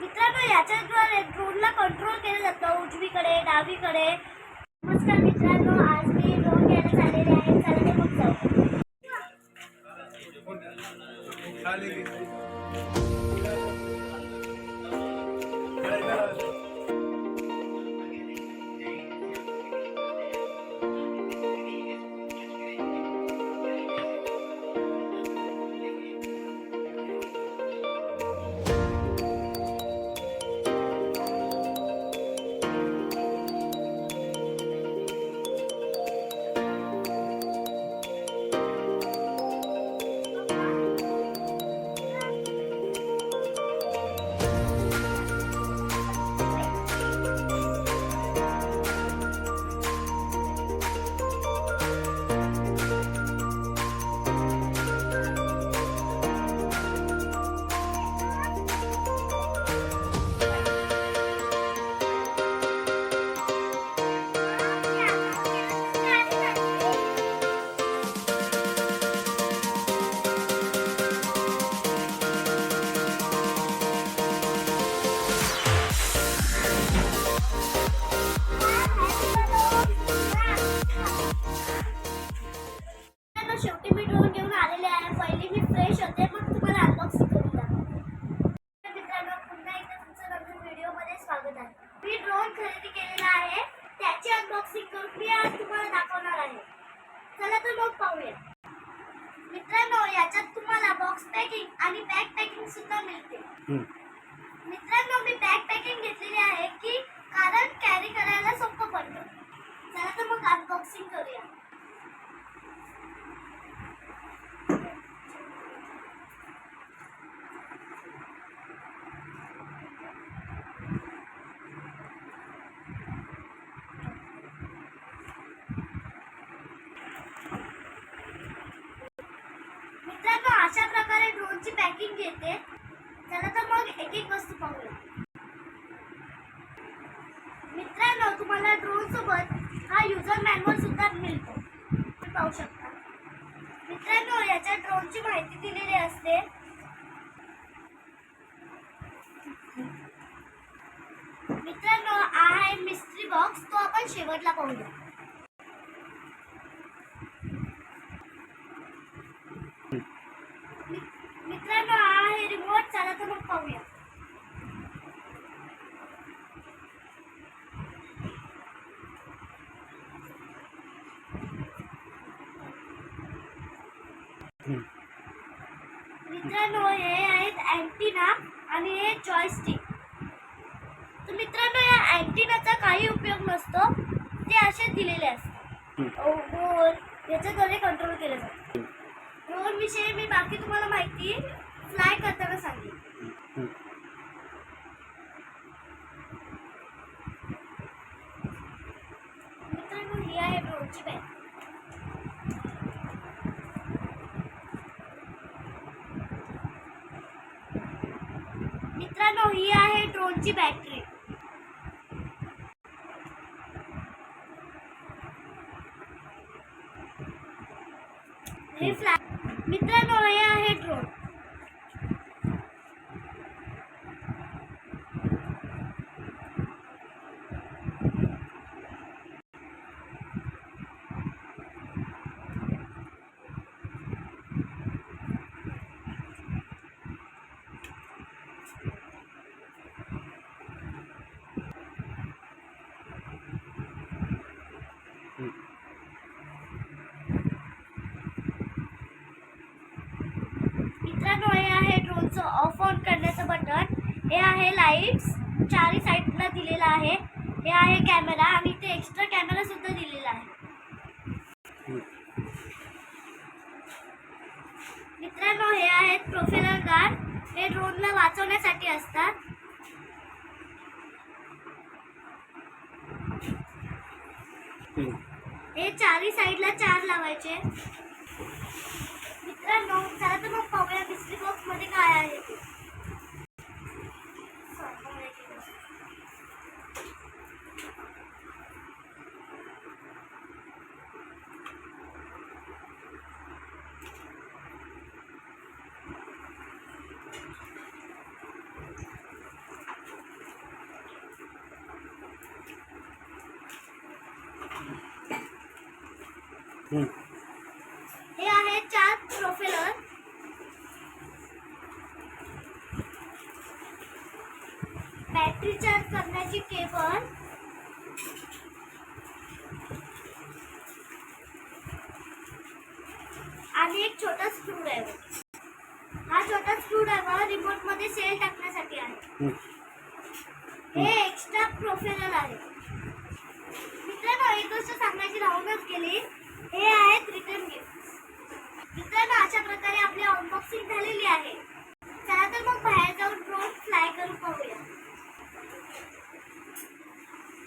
मित्रांनो याच्याद्वारे ड्रोनला कंट्रोल केलं जातं उजवीकडे डावीकडे. नमस्कार मित्रांनो. पाहूया. मित्रांनो याच्यात तुम्हाला बॉक्स पॅकिंग आणि बॅग पॅकिंग सुद्धा मिळते. मित्रांनो मी बॅग पॅकिंग घेतलेली आहे की अशा प्रकारे ड्रोनची पॅकिंग येते चला तर मग एक एक वस्तू पाहूया. मित्रांनो तुम्हाला ड्रोन सोबत हा युजर मॅन्युअल सुद्धा मिळतो. तुम्ही पाहू शकता. मित्रांनो याच्या ड्रोनची माहिती दिलेली असते. मित्रांनो हा आहे मिस्ट्री बॉक्स तो आपण शेवटला पाहूया मि- मित्रांनो हा आहे रिमोट चला तर मग पाहूया मित्रांनो हे आहेत अँटिना आणि हे जॉयस्टिक तर मित्रांनो या अँटिनाचा काही उपयोग नसतो. ते असे दिलेले असतात. गोल याच्याद्वारे कंट्रोल केलं जातं. ड्रोन विषयी मी बाकी तुम्हाला माहिती फ्लाय करताना सांगेन. मित्रांनो ही आहे ड्रोनची बॅग मित्रांनो ही आहे ड्रोनची बॅटरी हे मित्रांनो हे आहे ड्रोन मित्रांनो हे आहे ड्रोनचं ऑफ ऑन बटन. हे आहे लाईट्स चारही साईडला दिलेला आहे. हे आहे कॅमेरा आणि इथे एक्स्ट्रा कॅमेरा सुद्धा दिलेला आहे. मित्रांनो हे आहेत प्रोफेलर गार्ड हे ड्रोनला वाचवण्यासाठी असतात. हे चारही साईडला चार लावायचे. मित्रांनो चला तर मग पाहूया मिस्ट्री बॉक्समध्ये काय आहे हे आहे चार प्रोफेलर. बॅटरी चार्ज करण्याची केबल. आणि एक छोटा स्क्रू ड्रायव्हर हा छोटा स्क्रू ड्रायव्हर रिमोटमध्ये सेल टाकण्यासाठी आहे. हे एक्स्ट्रा प्रोफेलर आहे. मित्रांनो एक गोष्ट सांगायची राहूनच गेली हे आहेत रिटर्न